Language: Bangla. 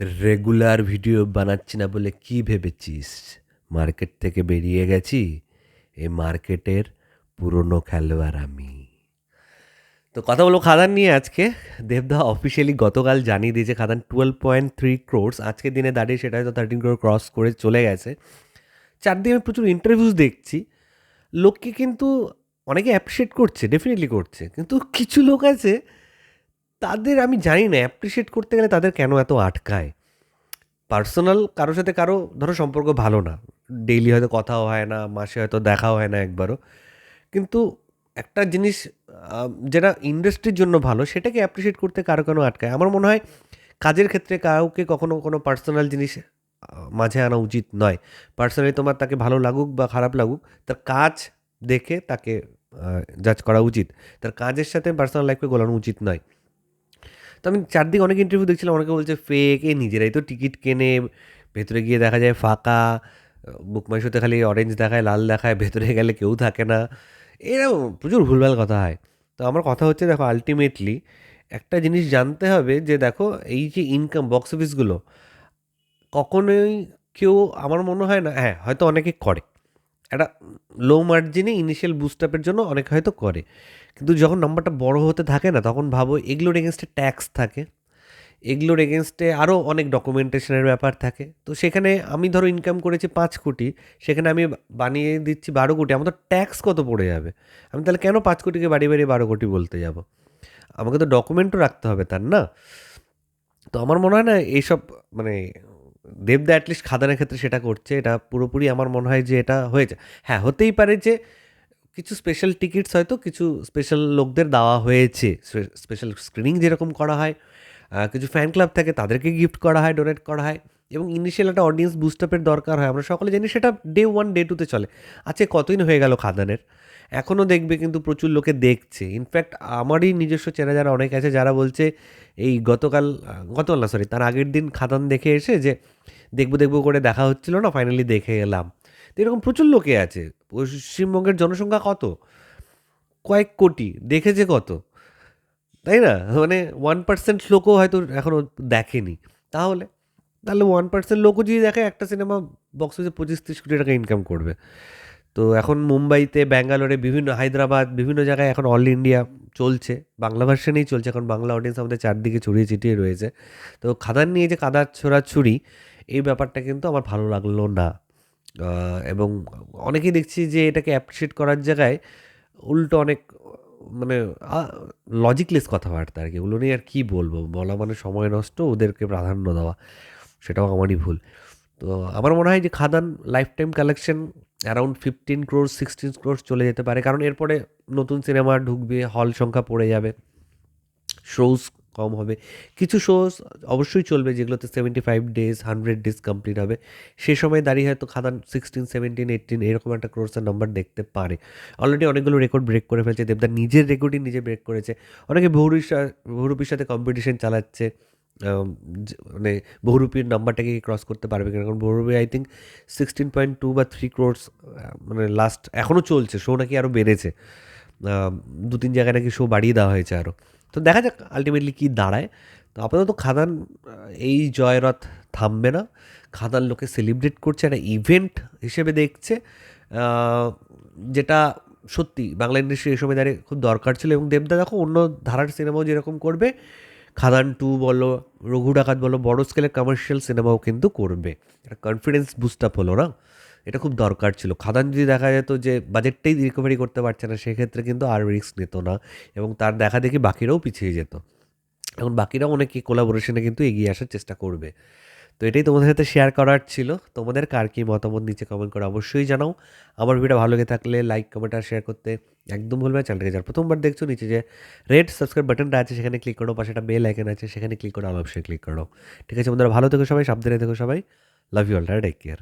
রেগুলার ভিডিও বানাচ্ছি না বলে কি ভেবেছিস? মার্কেট থেকে বেরিয়ে গেছি। এই মার্কেটের পুরনো খেলোয়াড় আমি। তো কথা বলব খাদান নিয়ে আজকে। দেবদা অফিসিয়ালি গতকাল জানিয়ে দিয়েছে Khadaan twelve point three crores আজকের দিনে দাঁড়িয়ে সেটা হয়তো থার্টিন ক্রোর ক্রস করে চলে গেছে। চারদিকে আমি প্রচুর ইন্টারভিউস দেখছি। লোককে কিন্তু অনেকে অ্যাপ্রিসিয়েট করছে ডেফিনেটলি করছে। কিন্তু কিছু লোক আছে তাদের আমি জানি না অ্যাপ্রিসিয়েট করতে গেলে তাদের কেন এত আটকায়? পার্সোনাল কারোর সাথে কারও ধরো সম্পর্ক ভালো না। ডেইলি হয়তো কথাও হয় না, মাসে হয়তো দেখাও হয় না একবারও। কিন্তু একটা জিনিস যেটা ইন্ডাস্ট্রির জন্য ভালো, সেটাকে অ্যাপ্রিসিয়েট করতে কারও কেন আটকায়? আমার মনে হয় কাজের ক্ষেত্রে কাউকে কখনো কোনো পার্সোনাল জিনিস মাঝে আনা উচিত নয়। পার্সোনালি তোমার তাকে ভালো লাগুক বা খারাপ লাগুক, তার কাজ দেখে তাকে জাজ করা উচিত। তার কাজের সাথে পার্সোনাল লাইফকে গোলানো উচিত নয়। তো আমি চারদিকে অনেক ইন্টারভিউ দেখছিলাম, অনেকে বলছে ফেক এ নিজেরাই তো টিকিট কেনে, ভেতরে গিয়ে দেখা যায় ফাঁকা বুক মাই খালি অরেঞ্জ দেখায়, লাল দেখায়, ভেতরে গেলে কেউ থাকে না। এরকম প্রচুর ভুলভাল কথা হয়। তো আমার কথা হচ্ছে দেখো আলটিমেটলি একটা জিনিস জানতে হবে যে দেখো, এই যে ইনকাম বক্স অফিসগুলো কখনোই কেউ, আমার মনে হয় না হ্যাঁ হয়তো অনেকে করে। একটা লো মার্জিনে ইনিশিয়াল বুস্টআপের জন্য অনেক হয়তো করে। কিন্তু যখন নাম্বারটা বড় হতে থাকে না, তখন ভাবো এগুলোর এগেনস্টে ট্যাক্স থাকে। এগুলোর এগেনস্টে আরও অনেক ডকুমেন্টেশনের ব্যাপার থাকে। তো সেখানে আমি ধরো ইনকাম করেছি পাঁচ কোটি, সেখানে আমি বানিয়ে দিচ্ছি বারো কোটি, আমার তো ট্যাক্স কত পড়ে যাবে? আমি তাহলে কেন পাঁচ কোটিকে বাড়িয়ে বাড়িয়ে বারো কোটি বলতে যাব? আমাকে তো ডকুমেন্টও রাখতে হবে তার, না? তো আমার মনে হয় না এইসব মানে দেবদা অ্যাটলিস্ট খাদানের ক্ষেত্রে সেটা করছে, এটা পুরোপুরি আমার মনে হয় যে এটা হয়েছে। হ্যাঁ হতেই পারে যে কিছু স্পেশাল টিকিটস হয়তো কিছু স্পেশাল লোকদের দেওয়া হয়েছে স্পেশাল স্ক্রিনিং যেরকম করা হয় কিছু ফ্যান ক্লাব থাকে তাদেরকে গিফট করা হয় ডোনেট করা হয় এবং ইনিশিয়াল একটা অডিয়েন্স বুস্টআপের দরকার হয়। আমরা সকলে জানি সেটা ডে ওয়ান ডে টুতে চলে। আজকে কতদিন হয়ে গেল খাদানের? এখনও দেখবে কিন্তু প্রচুর লোকে দেখছে। ইনফ্যাক্ট আমারই নিজস্ব চেনা যারা অনেক আছে, যারা বলছে এই গতকাল গতকাল না সরি তার আগের দিন খাদান দেখে এসে যে দেখব দেখব করে দেখা হচ্ছিল না ফাইনালি দেখে এলাম। তো এরকম প্রচুর লোকে আছে। পশ্চিমবঙ্গের জনসংখ্যা কত? কয়েক কোটি, দেখেছে কত? তাই না? মানে ওয়ান পার্সেন্ট লোকও হয়তো এখনও দেখেনি। তাহলে তাহলে ওয়ান পার্সেন্ট লোকও যদি দেখে, একটা সিনেমা বক্স অফিসে পঁচিশ, তিরিশ কোটি টাকা ইনকাম করবে। তো এখন মুম্বাইতে, ব্যাঙ্গালোরে বিভিন্ন, হায়দ্রাবাদ, বিভিন্ন জায়গায় এখন অল ইন্ডিয়া চলছে। বাংলা ভার্সনেই চলছে। এখন বাংলা অডিয়েন্স আমাদের চারদিকে ছড়িয়ে ছিটিয়ে রয়েছে। তো খাদান নিয়ে যে কাদার ছোড়াছুরি এই ব্যাপারটা কিন্তু আমার ভালো লাগল না। এবং অনেকেই দেখছি যে এটাকে অ্যাপ্রিসিয়েট করার জায়গায় উল্টো অনেক মানে লজিকলেস কথাবার্তা আর কি। ওগুলো নিয়ে আর কী বলব? বলা মানে সময় নষ্ট, ওদেরকে প্রাধান্য দেওয়া, সেটাও আমারই ভুল। তো আমার মনে হয় যে Khadaan lifetime collection around fifteen crores sixteen crores চলে যেতে পারে। কারণ এরপরে নতুন সিনেমা ঢুকবে, হল সংখ্যা পড়ে যাবে শোজ কম হবে। কিছু শোজ অবশ্যই চলবে যেগুলোতে seventy five days hundred days complete হবে। সে সময় দাঁড়িয়ে হয়তো খাদান সিক্সটিন সেভেন্টিন এইটিন এরকম একটা ক্রোর্সের নাম্বার দেখতে পারে। অলরেডি অনেকগুলো রেকর্ড ব্রেক করে ফেলছে। দেবদার নিজের রেকর্ডই নিজে ব্রেক করেছে। অনেকে বহুরূপীর সা- বহুরূপীর সাথে কম্পিটিশন চালাচ্ছে। মানে বহুরূপীর নাম্বারটাকে ক্রস করতে পারবে কিনা? কারণ Bahurupi I think sixteen point two বা থ্রি ক্রোর্স মানে লাস্ট এখনও চলছে শো নাকি আরও বেড়েছে। দু তিন জায়গায় নাকি শো বাড়িয়ে দেওয়া হয়েছে আরও তো দেখা যাক আলটিমেটলি কী দাঁড়ায়। তো আপাতত খাদান এই জয়রথ থামবে না। খাদান লোকে সেলিব্রেট করছে, একটা ইভেন্ট হিসেবে দেখছে। যেটা সত্যি, বাংলা ইন্ডাস্ট্রি এই সময় দাঁড়িয়ে খুব দরকার ছিল এবং দেবদা দেখো অন্য ধারার সিনেমাও যেরকম করবে খাদান টু বলো, রঘু ডাকাত বলো, বড় স্কেলের কমার্শিয়াল সিনেমাও কিন্তু করবে। একটা কনফিডেন্স বুস্ট আপ হলো না? এটা খুব দরকার ছিল। খাদান যদি দেখা যেত যে বাজেটটাই রিকভারি করতে পারছে না, সেক্ষেত্রে কিন্তু আর রিস্ক নিত না এবং তার দেখা দেখি বাকিরাও পিছিয়ে যেত। এখন বাকিরাও অনেকে কোলাবোরেশনে কিন্তু এগিয়ে আসার চেষ্টা করবে। তো এটাই তোমাদের সাথে শেয়ার করার ছিল। তোমাদের কার কী মতামত নিচে কমেন্ট করে অবশ্যই জানাও। আমার ভিডিও ভালো লেগে থাকলে লাইক কমেন্ট আর শেয়ার করতে একদম ভুলবে চ্যানেলটাকে যার প্রথমবার দেখছ, নিচে যে রেড সাবস্ক্রাইব বাটনটা আছে, সেখানে ক্লিক করো, পাশে একটা বেল আইকন আছে, সেখানে ক্লিক করো অপশনে ক্লিক করো। ঠিক আছে বন্ধুরা, ভালো থেকো সবাই, সাবধানে থেকো সবাই। Love you all take care